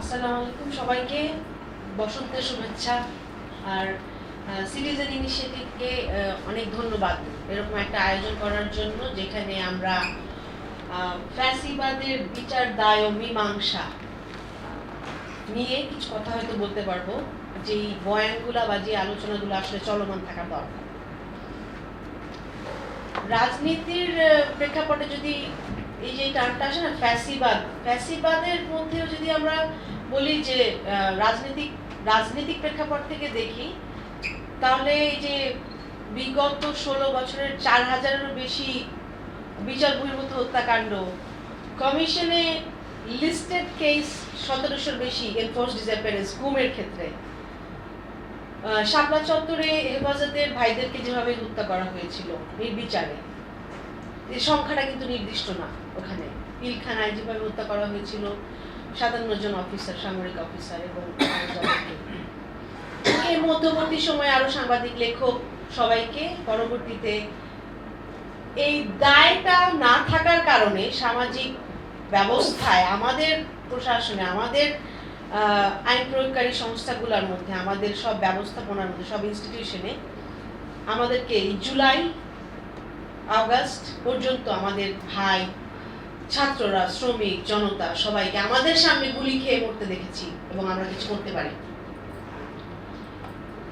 আসসালামু আলাইকুম সবাইকে। বসন্তের শুভেচ্ছা। আর সিটিজেন ইনিশিয়েটিভকে অনেক ধন্যবাদ। এরকম একটা আয়োজন করার জন্য যেখানে আমরা ফ্যাসিবাদের বিচার দায় ও মীমাংসা নিয়ে কিছু কথা হয়তো বলতে পারব। যে বয়ানগুলা বা যে আলোচনাগুলো আসলে চলমান থাকা দরকার। রাজনীতির প্রেক্ষাপটে যদি এই যে টার্মটা আসে না, ফ্যাসিবাদ। ফ্যাসিবাদের মধ্যেও যদি আমরা বলি যে রাজনৈতিক রাজনৈতিক প্রেক্ষাপট থেকে দেখি, তাহলে এই যে বিগত ষোলো বছরের চার হাজারেরও বেশি বিচার বহির্ভূত হত্যাকাণ্ড, কমিশনে লিস্টেড কেস সতেরোশোর বেশি এনফোর্স ডিসঅ্যাপিয়ারেন্স গুমের ক্ষেত্রে। শাপলা চত্বরে হেফাজতের ভাইদেরকে যেভাবে হত্যা করা হয়েছিল নির্বিচারে এই সংখ্যাটা কিন্তু নির্দিষ্ট না ওখানে। পিলখানায় যেভাবে হত্যা করা হয়েছিল, সাতান্ন জন অফিসার সামরিক অফিসার এবং এর মধ্যবর্তী সময়ে আরও সাংবাদিক, লেখক সবাইকে পরবর্তীতে এই দায়টা না থাকার কারণে সামাজিক ব্যবস্থায় আমাদের প্রশাসনে, আমাদের আইন প্রয়োগকারী সংস্থাগুলোর মধ্যে, আমাদের সব ব্যবস্থাপনার মধ্যে, সব ইনস্টিটিউশনে আমাদেরকে এই জুলাই আগস্ট পর্যন্ত আমাদের ভাই, ছাত্ররা, শ্রমিক, জনতা, সবাইকে আমাদের সামনে গুলি খেয়ে মরতে দেখেছি এবং আমরা কিছু করতে পারি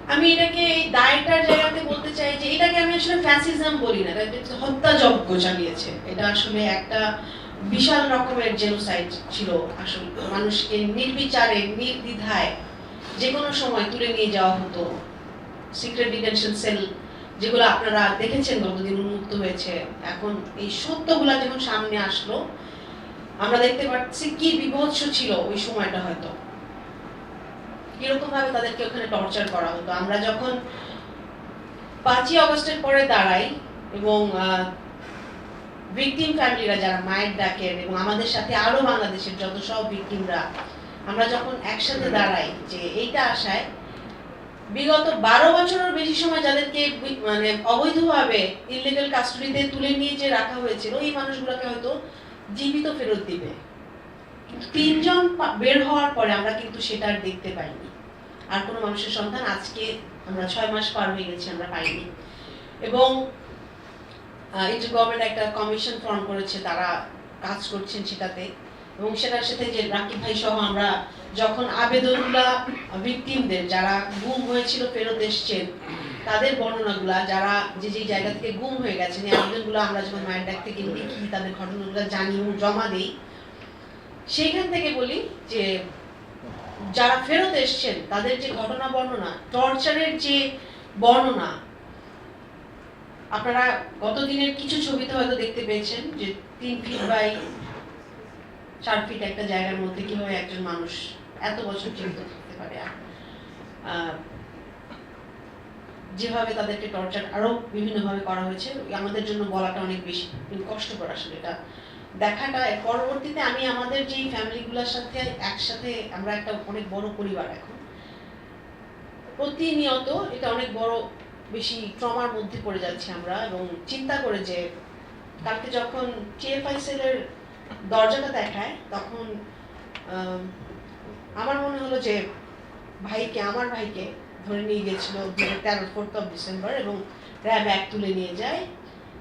আমি এটাকে এই দায়টার জায়গাতে বলতে চাই যে এটাকে আমি আসলে ফ্যাসিজম বলি না এটা হচ্ছে হত্যাযজ্ঞ চালিয়েছে। এটা আসলে একটা বিশাল রকমের জেনোসাইড ছিল আসলে। মানুষকে নির্বিচারে, নির্দ্বিধায় যে কোনো সময় তুলে নিয়ে যাওয়া হতো। সিক্রেট ডিটেনশন সেল যেগুলো আপনারা দেখেছেন গতদিন উন্মুক্ত হয়েছে এখন এই সত্যগুলা যখন সামনে আসলো আমরা দেখতে পাচ্ছি কি বিভৎস ছিল ওই সময়টা হয়তো। কীরকম ভাবে তাদেরকে ওখানে টর্চার করা হতো। আমরা যখন পাঁচই অগস্টের পরে দাঁড়াই এবং ভিকটিম ফ্যামিলিরা যারা মায়ের ডাকের এবং আমাদের সাথে আরও বাংলাদেশের যত সব ভিকটিমরা আমরা যখন একসাথে দাঁড়াই যে এইটা আশায় বিগত বারো বছরের বেশি সময় যাদেরকে মানে অবৈধভাবে ইলিগাল কাস্টডিতে তুলে নিয়ে যে রাখা হয়েছিল, এই মানুষগুলোকে হয়তো জীবিত ফেরত দিবে। তিনজন বের হওয়ার পরে আমরা কিন্তু সেটা আর দেখতে পাইনি। আর কোনো মানুষের সন্ধান আজকে আমরা ছয় মাস পার হয়ে গেছি আমরা পাইনি। এবং ইন্টার গভর্নমেন্ট একটা কমিশন ফর্ম করেছে, তারা কাজ করছেন সেটাতে। এবং সেটার সাথে যে রাকিব ভাই সহ আমরা যখন আবেদনগুলা ভিকটিমদের যারা গুম হয়েছিল ফেরত এসছেন তাদের বর্ণনাগুলা, যারা যে যে জায়গা থেকে গুম হয়ে গেছেন আবেদনগুলো আমরা যখন মায়ের ডাক থেকে লিখি তাদের ঘটনাগুলো জানি এবং জমা দিই। সেইখান থেকে বলি যে যারা ফেরত এসছেন, তাদের যে ঘটনা বর্ণনা, টর্চারের যে বর্ণনা, আপনারা গত দিনের কিছু ছবিতে হয়তো দেখতে পেয়েছেন যে তিন ফিট বাই চার ফিট একটা জায়গার মধ্যে কীভাবে একজন মানুষ এত বছর জীবিত থাকতে পারে? যেভাবে তাদেরকে টর্চার আরও বিভিন্ন ভাবে করা হয়েছে আমাদের জন্য বলাটা অনেক বেশি কষ্টকর আসলে এটা দেখাটা। পরবর্তীতে আমি আমাদের যেই ফ্যামিলিগুলোর সাথে একসাথে আমরা একটা অনেক বড় পরিবার এখন, প্রতিনিয়ত এটা অনেক বড় বেশি ট্রমার মধ্যে পড়ে যাচ্ছি আমরা এবং চিন্তা করে যে কালকে যখন টিএফআই সেলের দরজাটা দেখায় তখন আম, আমার মনে হলো যে ভাইকে আমার ভাইকে ধরে নিয়ে গেছিল তেরো ফোর্থ অফ ডিসেম্বর এবং র্যাব এক তুলে নিয়ে যায়।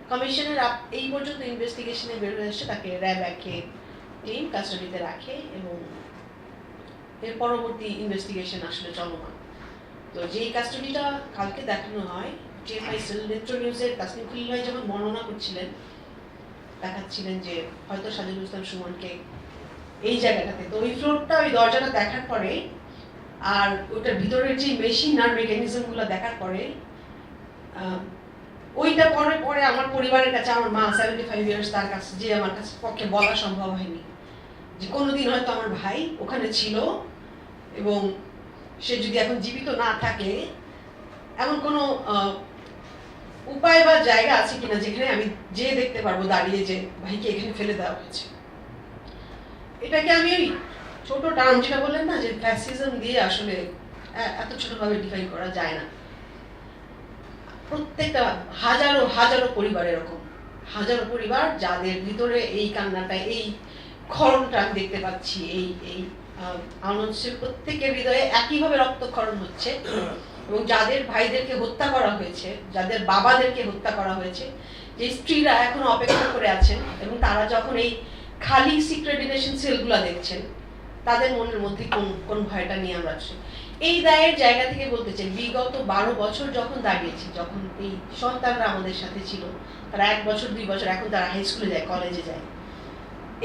কমিশনের এই পর্যন্ত ইনভেস্টিগেশনে বের হয়ে এসে তাকে র্যাব একে টিম কাস্টাডিতে রাখে এবং এর পরবর্তী ইনভেস্টিগেশন আসলে চলমান। তো যেই কাস্টাডিটা কালকে দেখানো হয় যে ফাইসেল নেত্র নিউজের তাসমিম খুলিল ভাই যখন বর্ণনা করছিলেন দেখাচ্ছিলেন যে হয়তো সাজিদুল ইসলাম সুমনকে এই জায়গাটাতে। তো ওই ফ্লোরটা ওই দরজাটা দেখার পরে, আর ওটার ভিতরের যে মেশিন আর মেকানিজমগুলো দেখার পরে ওইটা পরে পরে আমার পরিবারের কাছে, আমার মা সেভেন্টি ফাইভ ইয়ার্স তার কাছে, যে আমার কাছে পক্ষে বলা সম্ভব হয়নি। যে কোনোদিন হয়তো আমার ভাই ওখানে ছিল এবং সে যদি এখন জীবিত না থাকে, এমন কোনো উপায় বা জায়গা আছে কিনা যেখানে আমি যে দেখতে পারব দাঁড়িয়ে যে, ভাইকে এখানে ফেলে দেওয়া হয়েছে এটাকে আমি ওই ছোট টার্ম যেটা বললেন না, যে ফ্যাসিজম দিয়ে আসলে এত ছোটভাবে ডিফাইন করা যায় না। প্রত্যেকটা হাজারো হাজারো পরিবার এরকম। হাজারো পরিবার যাদের ভিতরে এই কান্নাটা, এই ক্ষরণটা আমি দেখতে পাচ্ছি, এই এই আনন্দের প্রত্যেকের হৃদয়ে একইভাবে রক্তক্ষরণ হচ্ছে। এবং যাদের ভাইদেরকে হত্যা করা হয়েছে, যাদের বাবাদেরকে হত্যা করা হয়েছে, যে স্ত্রীরা এখনও অপেক্ষা করে আছেন এবং তারা যখন এই খালি সিক্রেট রিলেশন সেলগুলো দেখছেন, তাদের মনের মধ্যে কোন কোন ভয়টা নিয়ে আমরা আছি? এই দায়ের জায়গা থেকে বলতে চাই, বিগত বারো বছর যখন দাঁড়িয়েছি, যখন এই সন্তানরা আমাদের সাথে ছিল, তারা এক বছর, দুই বছর, এখন তারা হাই স্কুলে যায় কলেজে যায়।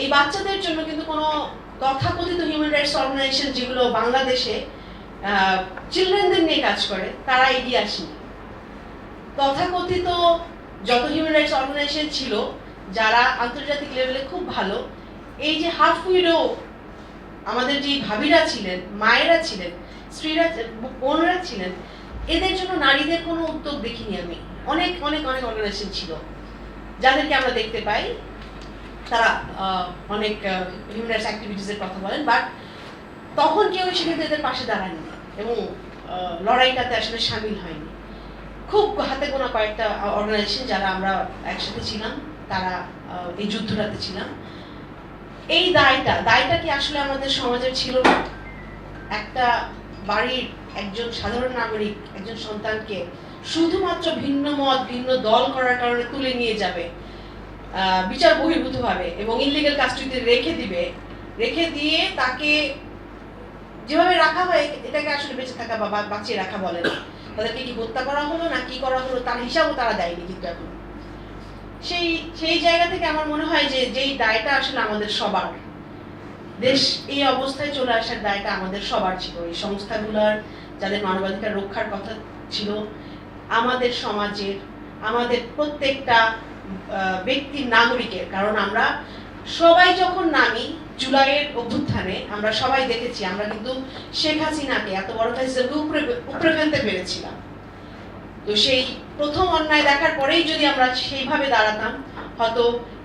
এই বাচ্চাদের জন্য কিন্তু কোনো তথাকথিত হিউম্যান রাইটস অর্গানাইজেশন যেগুলো বাংলাদেশে চিলড্রেনদের নিয়ে কাজ করে, তারা এগিয়ে আসেনি। তথাকথিত যত হিউম্যান রাইটস অর্গানাইজেশন ছিল, যারা আন্তর্জাতিক লেভেলে খুব ভালো, এই যে হাফ উইডো আমাদের যে ভাবিরা ছিলেন, মায়েরা ছিলেন, স্ত্রীরা বোনরা ছিলেন, এদের জন্য নারীদের কোনো উদ্যোগ দেখিনি আমি। অনেক অনেক অনেক অর্গানাইজেশন ছিল, যাদেরকে আমরা দেখতে পাই। তারা অনেক হিউম্যান রাইটস অ্যাক্টিভিটিসের কথা বলেন বাট তখন কেউ সেক্ষেত্রে এদের পাশে দাঁড়ায়নি এবং লড়াইটাতে আসলে সামিল হয়নি। খুব হাতে গোনা কয়েকটা অর্গানাইজেশন যারা আমরা একসাথে ছিলাম, তারা এই যুদ্ধটাতে ছিলাম। এই দায়টা দায়টা কি আসলে আমাদের সমাজের ছিল না? একটা বাড়ির একজন সাধারণ নাগরিক, একজন সন্তানকে শুধুমাত্র ভিন্ন মত, ভিন্ন দল করার কারণে তুলে নিয়ে যাবে বিচার বহির্ভূতভাবে এবং ইলিগাল কাস্টডিতে রেখে দিবে, রেখে দিয়ে তাকে যেভাবে রাখা হয়, এটাকে আসলে বেঁচে থাকা বা বাঁচিয়ে রাখা বলে না। তাদেরকে কি হত্যা করা হলো, না কি করা হলো, তার হিসাবও তারা দেয়নি কিন্তু এখন। সেই সেই জায়গা থেকে আমার মনে হয় যে, যেই দায়টা আসলে আমাদের সবার। দেশ এই অবস্থায় চলে আসার দায়টা আমাদের সবার ছিল। এই সংস্থাগুলোর, যাদের মানবাধিকার রক্ষার কথা ছিল, আমাদের সমাজের, আমাদের প্রত্যেকটা ব্যক্তির, নাগরিকের। কারণ আমরা সবাই যখন নামি জুলাইয়ের অভ্যুত্থানে আমরা সবাই দেখেছি, আমরা কিন্তু শেখ হাসিনাকে এত বড় ফেসিলিটি উপরে উপরে ফেলতে পেরেছিলাম তো সেই প্রথম অন্যায় দেখার পরেই যদি আমরা সেইভাবে দাঁড়াতাম, হয়তো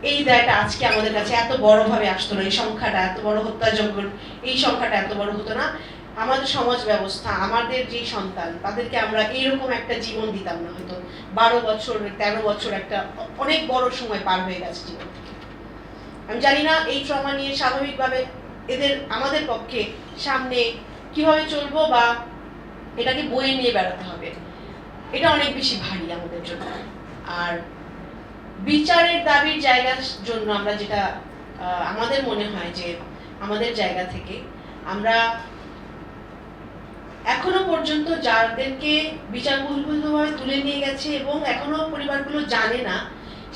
এই দায়টা আজকে আমাদের কাছে এত বড়ভাবে আসতো না, এই সংখ্যাটা এত বড় হত্যাযজ্ঞ, এই সংখ্যাটা এত বড় হতো না আমাদের সমাজ ব্যবস্থা, আমাদের যে সন্তান, তাদেরকে আমরা এইরকম একটা জীবন দিতাম না, হয়তো বারো বছর, তেরো বছর একটা অনেক বড় সময় পার হয়ে গেছে জীবন থেকে। আমি জানি না এই ট্রমা নিয়ে স্বাভাবিকভাবে এদের, আমাদের পক্ষে সামনে কীভাবে চলবো বা এটাকে বয়ে নিয়ে বেড়াতে হবে। এটা অনেক বেশি ভারী আমাদের জন্য। আর বিচারের দাবির জায়গার জন্য আমরা যেটা আমাদের মনে হয় যে আমাদের জায়গা থেকে আমরা এখনও পর্যন্ত যাদেরকে বিচার বহির্ভূতভাবে তুলে নিয়ে গেছে এবং এখনও পরিবারগুলো জানে না,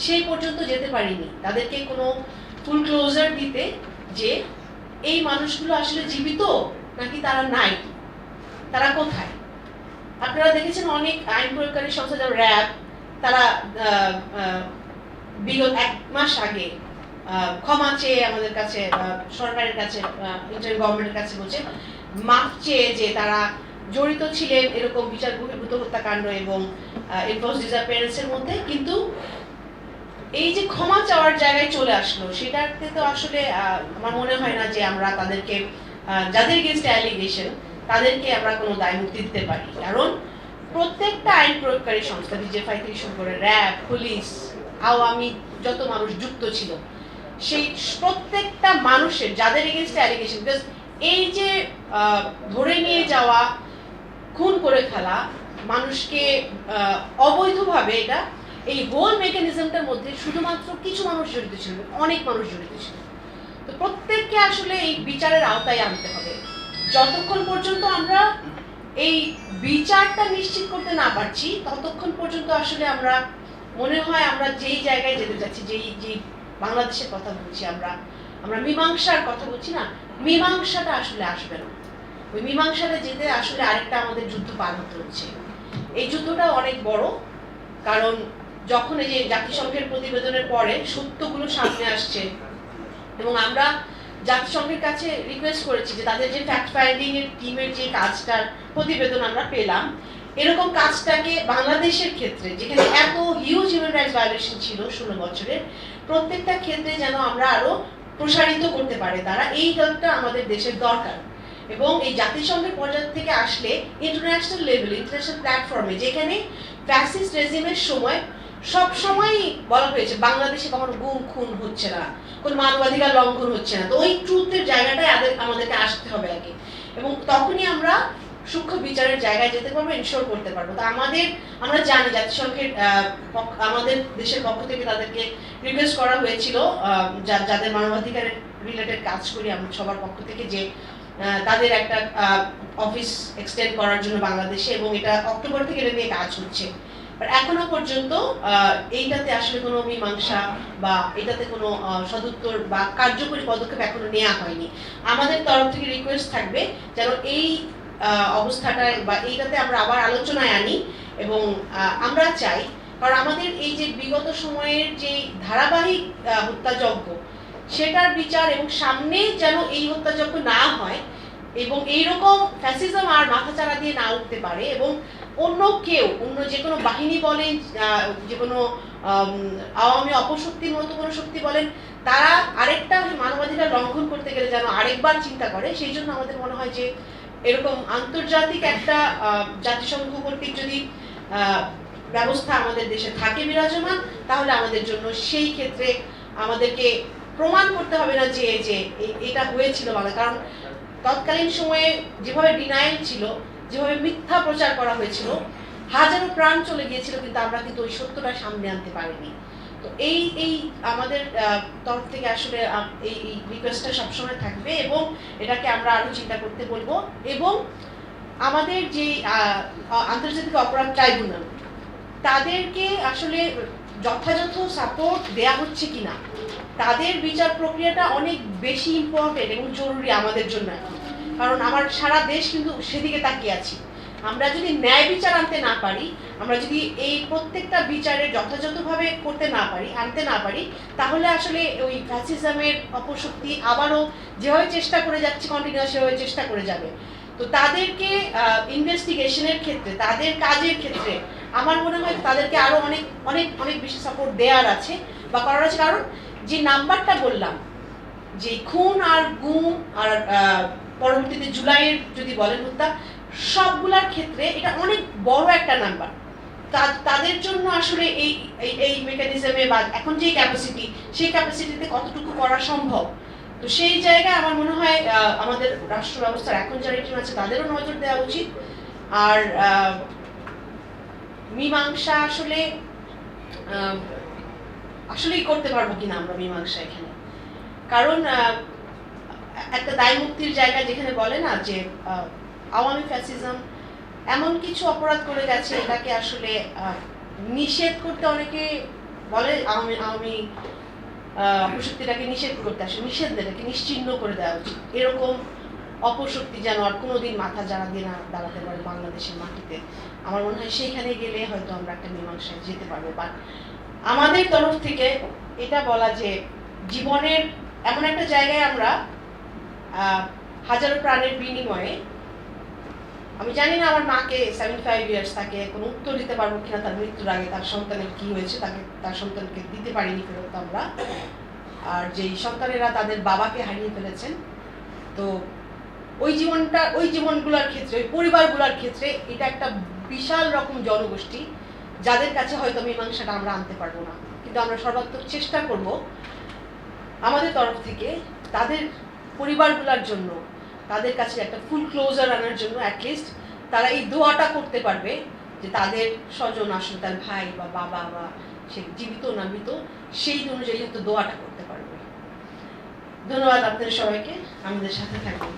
সেই পর্যন্ত যেতে পারিনি। তাদেরকে কোনো ফুল ক্লোজার দিতে যে এই মানুষগুলো আসলে জীবিত নাকি তারা নাই? তারা কোথায়? আপনারা দেখেছেন অনেক আইন প্রয়োগকারী সংস্থা যেমন র্যাব, তারা বিগত এক মাস আগে ক্ষমা চেয়ে আমাদের কাছে সরকারের কাছে গভর্নমেন্টের কাছে বলছে, মাফ চেয়ে যে তারা জড়িত ছিলেন এরকম বিচার বহির্ভূত হত্যাকাণ্ড এবং ইনফোর্স ডিসঅ্যাপিয়ারেন্সের মধ্যে, কিন্তু এই যে ক্ষমা চাওয়ার জায়গায় চলে আসলো, সেটাতে তো আসলে আমার মনে হয় না যে আমরা তাদেরকে যাদের গেস্ট অ্যালিগেশন তাদেরকে আমরা কোনো দায় মুক্তি দিতে পারি। কারণ প্রত্যেকটা আইন প্রয়োগকারী সংস্থা ডিজেফাই থেকে শুরু করে র্যাব পুলিশ আওয়ামী, যত মানুষ যুক্ত ছিল, সেই প্রত্যেকটা মানুষের, যাদের এগেনস্ট অ্যালিগেশন বিকজ এই যে ধরে নিয়ে যাওয়া, খুন করে ফেলা, মানুষকে অবৈধভাবে এটা এই হোল মেকানিজমটার মধ্যে শুধুমাত্র কিছু মানুষ জড়িত ছিল, অনেক মানুষ জড়িত ছিল। তো প্রত্যেককে আসলে এই বিচারের আওতায় আনতে হবে। যতক্ষণ পর্যন্ত আমরা এই বিচারটা নিশ্চিত করতে না পারছি, ততক্ষণ পর্যন্ত আসলে আমরা, মনে হয় আমরা যেই জায়গায় যেতে যাচ্ছি, যেই যেই বাংলাদেশের কথা বলছি আমরা আমরা মীমাংসার কথা বলছি না, মীমাংসাটা আসলে আসবে না। ওই মীমাংসাটা যেতে আসলে আরেকটা আমাদের যুদ্ধ পার হতে হচ্ছে। এই যুদ্ধটা অনেক বড়, কারণ যখন এই যে জাতিসংঘের প্রতিবেদনের পরে সত্যগুলো সামনে আসছে, এবং আমরা জাতিসংঘের কাছে রিকোয়েস্ট করেছি যে তাদের যে ফ্যাক্ট ফাইন্ডিং এর টিমের যে কাজটার প্রতিবেদন আমরা পেলাম, এরকম কাজটাকে বাংলাদেশের ক্ষেত্রে, যেখানে এত হিউজ হিউম্যান রাইটস ভায়োলেশন ছিল ষোলো বছরের, প্রত্যেকটা ক্ষেত্রে যেন আমরা আরও প্রসারিত করতে পারে তারা, এই হেল্পটা আমাদের দেশের দরকার। এবং এই জাতিসংঘের পর্যায় থেকে আসলে ইন্টারন্যাশনাল লেভেল ইন্টারন্যাশনাল প্ল্যাটফর্মে যেখানে ফ্যাসিস্ট রেজিমের সময় সব সময় বলা হয়েছে, বাংলাদেশে কখনো গুম, খুন হচ্ছে না, কোনো মানবাধিকার লঙ্ঘন হচ্ছে না। তো ওই ট্রুথের জায়গাটায় আমাদেরকে আসতে হবে আগে। এবং তখনই আমরা সূক্ষ্ম বিচারের জায়গায় যেতে পারব ইনশোর করতে পারব। তো আমাদের, আমরা জানি জাতিসংঘের আমাদের দেশের পক্ষ থেকে তাদেরকে রিকোয়েস্ট করা হয়েছিল যাদের মানবাধিকারের রিলেটেড কাজ করি আমরা সবার পক্ষ থেকে যে তাদের একটা অফিস এক্সটেন্ড করার জন্য বাংলাদেশে এবং এটা অক্টোবর থেকে এটা নিয়ে কাজ হচ্ছে। এখনও পর্যন্ত এইটাতে আসলে কোনো মীমাংসা বা এটাতে কোনো সদুত্তর বা কার্যকরী পদক্ষেপ এখনও নেওয়া হয়নি। আমাদের তরফ থেকে রিকোয়েস্ট থাকবে যেন এই অবস্থাটা বা এইটাতে আমরা আবার আলোচনায় আনি এবং আমরা চাই, কারণ আমাদের এই যে বিগত সময়ের যে ধারাবাহিক হত্যাযজ্ঞ, সেটার বিচার এবং সামনে যেন এই হত্যাযজ্ঞ না হয় এবং এইরকম ফ্যাসিজম আর মাথাচাড়া দিয়ে না উঠতে পারে এবং অন্য কেউ, অন্য যে কোনো বাহিনী বলেন যে কোনো আওয়ামী অপশক্তির মতো কোনো শক্তি বলেন, তারা আরেকটা মানবাধিকার লঙ্ঘন করতে গেলে যেন আরেকবার চিন্তা করে, সেই জন্য আমাদের মনে হয় যে এরকম আন্তর্জাতিক একটা জাতিসংঘ কর্তৃক যদি ব্যবস্থা আমাদের দেশে থাকে বিরাজমান, তাহলে আমাদের জন্য সেই ক্ষেত্রে আমাদেরকে প্রমাণ করতে হবে না যে যে এটা হয়েছিল মানে কারণ তৎকালীন সময়ে যেভাবে ডিনাইল ছিল যেভাবে মিথ্যা প্রচার করা হয়েছিল, হাজারো প্রাণ চলে গিয়েছিল, কিন্তু আমরা কিন্তু ওই সত্যটা সামনে আনতে পারিনি। তো এই এই আমাদের তরফ থেকে আসলে এই এই রিকোয়েস্টটা সবসময় থাকবে এবং এটাকে আমরা আরও চিন্তা করতে বলব এবং আমাদের যে আন্তর্জাতিক অপরাধ ট্রাইব্যুনাল, তাদেরকে আসলে যথাযথ সাপোর্ট দেয়া হচ্ছে কিনা, তাদের বিচার প্রক্রিয়াটা অনেক বেশি ইম্পর্টেন্ট এবং জরুরি আমাদের জন্য এখন। কারণ আমার সারা দেশ কিন্তু সেদিকে তাকিয়ে আছি। আমরা যদি ন্যায় বিচার আনতে না পারি, আমরা যদি এই প্রত্যেকটা বিচারে যথাযথভাবে করতে না পারি, আনতে না পারি, তাহলে আসলে ওই ফ্যাসিজমের অপশক্তি আবারও যেভাবে চেষ্টা করে যাচ্ছে কন্টিনিউয়াস সেভাবে চেষ্টা করে যাবে। তো তাদেরকে ইনভেস্টিগেশনের ক্ষেত্রে, তাদের কাজের ক্ষেত্রে আমার মনে হয় তাদেরকে আরও অনেক অনেক অনেক বেশি সাপোর্ট দেওয়ার আছে বা করার আছে। কারণ যে নাম্বারটা বললাম, যে খুন আর গুম আর পরবর্তীতে জুলাইয়ের যদি বলেন হত্যা সবগুলার ক্ষেত্রে এটা অনেক বড় একটা নাম্বার তাদের জন্য আসলে এই, এই- মেকানিজমে বা এখন যে ক্যাপাসিটি সেই ক্যাপাসিটিতে কতটুকু করা সম্ভব? তো সেই জায়গায় আমার মনে হয় আমাদের রাষ্ট্র ব্যবস্থার এখন যারা টিম আছে, তাদেরও নজর দেওয়া উচিত। আর মীমাংসা আসলে আসলেই করতে পারব কিনা আমরা মীমাংসা এখানে। কারণ একটা দায় মুক্তির জায়গা যেখানে বলে না যে আওয়ামী ফ্যাসিজম এমন কিছু অপরাধ করে গেছে এটাকে আসলে নিষেধ করতে অনেকে বলে আওয়ামী আওয়ামী অপশক্তিটাকে নিষেধ করতে আসে নিষেধ এটাকে নিশ্চিহ্ন করে দেওয়া উচিত। এরকম অপশক্তি যেন আর কোনোদিন মাথা যারা দিয়ে না দাঁড়াতে পারে বাংলাদেশের মাটিতে। আমার মনে হয় সেইখানে গেলে হয়তো আমরা একটা মীমাংসায় যেতে পারব। বা আমাদের তরফ থেকে এটা বলা যে, জীবনের এমন একটা জায়গায় আমরা হাজারো প্রাণের বিনিময়ে, আমি জানি না আমার মাকে সেভেন্টি ফাইভ ইয়ার্স তাকে কোনো উত্তর দিতে পারব কিনা, তার মৃত্যুর আগে তার সন্তানের কি হয়েছে, তাকে, তার সন্তানকে দিতে পারিনি ফেরত আমরা। আর যেই সন্তানেরা তাদের বাবাকে হারিয়ে ফেলেছেন, তো ওই জীবনটা, ওই জীবনগুলোর ক্ষেত্রে, ওই পরিবারগুলোর ক্ষেত্রে এটা একটা বিশাল রকম জনগোষ্ঠী, যাদের কাছে হয়তো মীমাংসাটা আমরা আনতে পারব না। কিন্তু আমরা সর্বাত্মক চেষ্টা করব আমাদের তরফ থেকে তাদের পরিবারগুলোর জন্য, তাদের কাছে একটা ফুল ক্লোজার আনার জন্য অ্যাটলিস্ট তারা এই দোয়াটা করতে পারবে যে তাদের স্বজন আসলে তার ভাই বা বাবা বা সে জীবিত না মৃত, সেই অনুযায়ী হয়তো দোয়াটা করতে পারবে। ধন্যবাদ আপনাদের সবাইকে, আমাদের সাথে থাকবেন।